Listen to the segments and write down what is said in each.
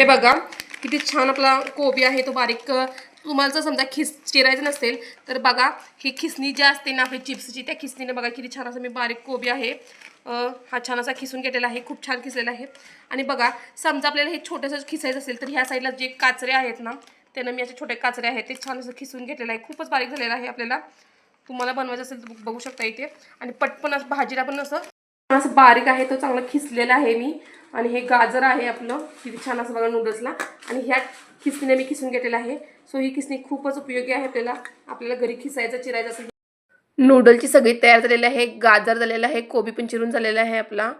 हे बघा किती छान आपला कोबी आहे तो बारीक तुम्हाला जर समजा खिस चिरायचं नसेल तर बघा ही खिसणी जी असते ना आपली चिप्सची त्या खिसणीने बघा किती छान असं मी बारीक कोबी आहे. हा छान असा खिसून घेतलेला आहे खूप छान खिसलेला आहे. आणि बघा समजा आपल्याला हे छोटंसं खिसायचं असेल तर ह्या साईडला जे काचरे आहेत ना त्यानं मी असे छोटे काचरे आहेत ते छान असं खिसून घेतलेलं आहे. खूपच बारीक झालेलं आहे आपल्याला. तुम्हाला बनवायचं असेल तर बघू शकता इथे. आणि पटपण असं भाजीला पण असं असं बारीक आहे तो चांगला खिसलेला आहे मी. आणि हे गाजर आहे आपलं किती छान असं बघा नूडल्सला आणि ह्या खिसणीने मी खिसून घेतलेलं आहे. सो ही खिसणी खूपच उपयोगी आहे आपल्याला. आपल्याला घरी खिसायचं चिरायचं असेल नूडलची सगळी तयार झालेली आहे. गाजर झालेलं आहे. कोबी पण चिरून झालेला आहे आपला.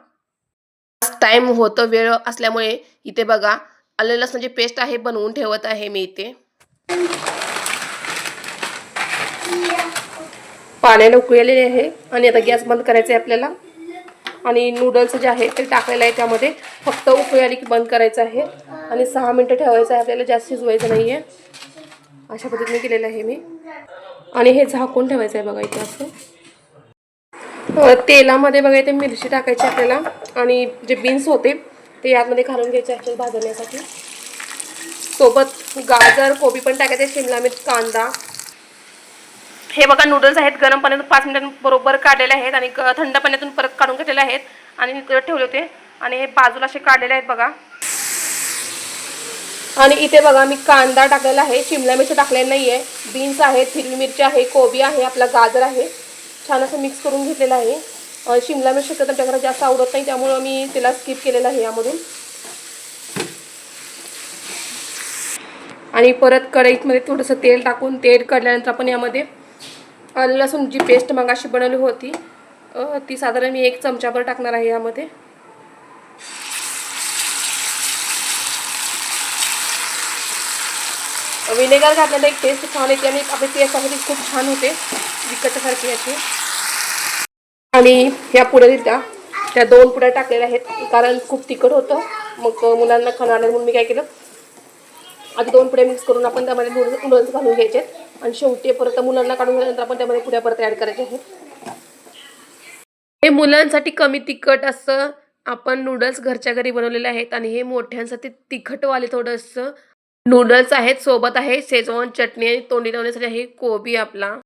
टाइम होतं वेळ असल्यामुळे इथे बघा आलं लसणाची पेस्ट आहे बनवून ठेवत आहे मी इथे. पाण्याला उकळलेले आहे. आणि आता गॅस बंद करायचा आहे आपल्याला. आणि नूडल्स जे आहे ते टाकलेलं आहे त्यामध्ये. फक्त उकळी आली की बंद करायचं आहे. आणि सहा मिनटं ठेवायचं आहे. आपल्याला जास्त शिजवायचं नाही आहे अशा पद्धतीने केलेलं आहे मी. आणि हे झाकून ठेवायचं आहे बघा इथे असं. तेलामध्ये बघा इथे मिरची टाकायची आपल्याला. आणि जे बीन्स होते ते यामध्ये घालून घ्यायचे आहेत भाजण्यासाठी. सोबत गाजर कोबी पण टाकायचे शिमला मिर्च कांदा हे बघा नूडल्स आहेत गरम पाण्यातून पाच मिनिटांबरोबर काढलेले आहेत आणि थंड पाण्यातून परत काढून घेतलेले आहेत आणि ठेवले होते. आणि हे बाजूला असे काढलेले आहेत बघा. आणि इथे बघा मी कांदा टाकलेला आहे. शिमला मिरची टाकलेली नाही आहे बीन्स आहेत हिरवी मिरची आहे कोबी आहे आपला गाजर आहे. छान असं मिक्स करून घेतलेलं आहे. शिमला मिरची तर आमच्या घरात जास्त आवडत नाही त्यामुळं मी तिला स्किप केलेलं आहे यामधून. आणि परत कढईतमध्ये थोडंसं तेल टाकून तेल काढल्यानंतर आपण यामध्ये आलं लसूण जी पेस्ट मगाशी बनवली होती ती साधारण मी एक चमचाभर टाकणार आहे यामध्ये. विनेगर घातलेलं एक टेस्ट छान येते आणि आपली टेस्ट आहे ती खूप छान होते विकतसारखी याची आणि ह्या पुढे त्या त्या दोन पुड्या टाकलेल्या आहेत कारण खूप तिखट होतं मग मुलांना खाणार नाही म्हणून मी काय केलं आधी दोन पुड्या मिक्स करून आपण त्यामध्ये नूडल्स नूडल्स घालून घ्यायचे आणि शेवटी परत मुलांना काढून घेतल्यानंतर आपण त्यामध्ये पुड्या परत ॲड करायच्या आहेत. हे मुलांसाठी कमी तिखट असं आपण नूडल्स घरच्या घरी बनवलेले आहेत आणि हे मोठ्यांसाठी तिखटवाले थोडंसं नूडल्स आहेत सोबत आहे शेजवान चटणी आणि तोंडी लावण्यासाठी आहे कोबी आपला.